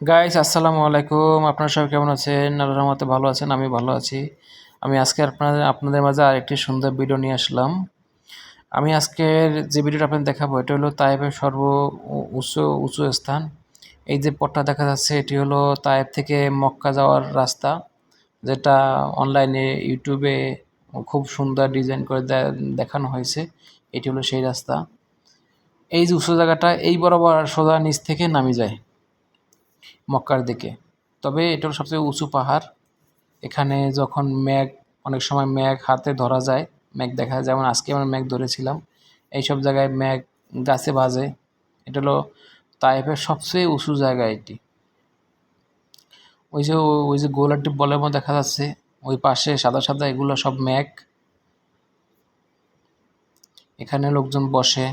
Guys আসসালামু আলাইকুম। আপনারা সবাই কেমন আছেন? আল্লাহর রহমতে ভালো আছেন আমি ভালো আছি। আমি আজকে আপনাদের আপনাদের মাঝে আরেকটি সুন্দর ভিডিও নিয়ে আসলাম। আমি আজকের যে ভিডিওটা আপনাদের দেখাবো, এটা হলো তাইপের সর্ব উঁচু উঁচু স্থান। এই যে পথটা দেখা যাচ্ছে, এটি হলো তায়েব থেকে মক্কা যাওয়ার রাস্তা, যেটা অনলাইনে ইউটিউবে খুব সুন্দর ডিজাইন করে দেখানো হয়েছে। এটি হলো সেই রাস্তা। এই যে উঁচু জায়গাটা, এই বরাবর সোজা নিচ থেকে নামি যায়। মক্কার দিকে। তবে এটা হলো সবচেয়ে উঁচু পাহাড়। এখানে যখন মেঘ, অনেক সময় মেঘ হাতে ধরা যায়, মেঘ দেখা যায়। যেমন আজকে আমরা মেঘ ধরেছিলাম, এইসব জায়গায় মেঘ গাছে বাজে এটা হলো তাইফের সবচেয়ে উঁচু জায়গা এটি। ওই যে ওই যে গোলাটি বলের মধ্যে দেখা যাচ্ছে, ওই পাশে সাদা সাদা এগুলো সব মেঘ। এখানে লোকজন বসে।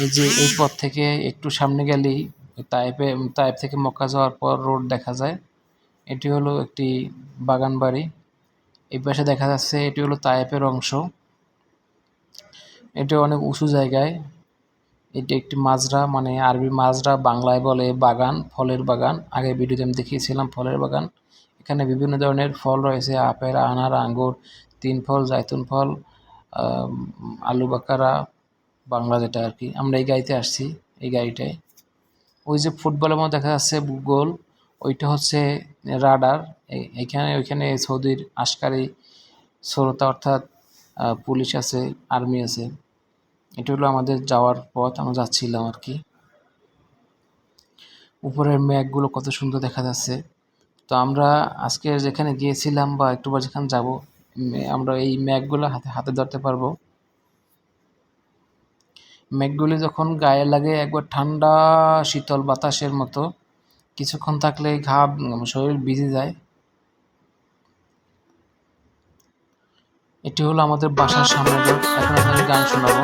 এই যে, এই পথ থেকে একটু সামনে গেলেই তাইপে, তাইপ থেকে মক্কা যাওয়ার পর রোড দেখা যায়। এটি হলো একটি বাগান বাড়ি। এই পাশে দেখা যাচ্ছে এটি হলো তাইপের অংশ। এটি অনেক উঁচু জায়গায়। এটি একটি মাজরা মানে আরবি মাজরা বাংলায় বলে বাগান, ফলের বাগান। আগে ভিডিওতে আমি দেখিয়েছিলাম ফলের বাগান। এখানে বিভিন্ন ধরনের ফল রয়েছে, আপেল, আনার, আঙ্গুর, তিন ফল, জায়তুন ফল আলু বাকারা, বাংলা যেটা আর কি। আমরা এই গাড়িতে আসছি, এই গাড়িটায়। ওই যে ফুটবলের মধ্যে দেখা যাচ্ছে গোল, ওইটা হচ্ছে রাডার। এখানে, ওইখানে সৌদির আশকারি শ্রোতা অর্থাৎ পুলিশ আছে, আর্মি আছে। এটা হলো আমাদের যাওয়ার পথ, আমরা যাচ্ছিলাম আর কি। উপরের মেঘগুলো কত সুন্দর দেখা যাচ্ছে। তো আমরা আজকে যেখানে গিয়েছিলাম বা একটু পর যেখানে যাব আমরা এই মেঘগুলো হাতে হাতে ধরতে পারব। মেঘগুলি যখন গায়ে লাগে একবার ঠান্ডা, শীতল বাতাসের মতো, কিছুক্ষণ থাকলে ঘাম শরীর ভিজে যায়। এটি হলো আমাদের বাসার সামনে এখন আপনাদের গান শোনাবো।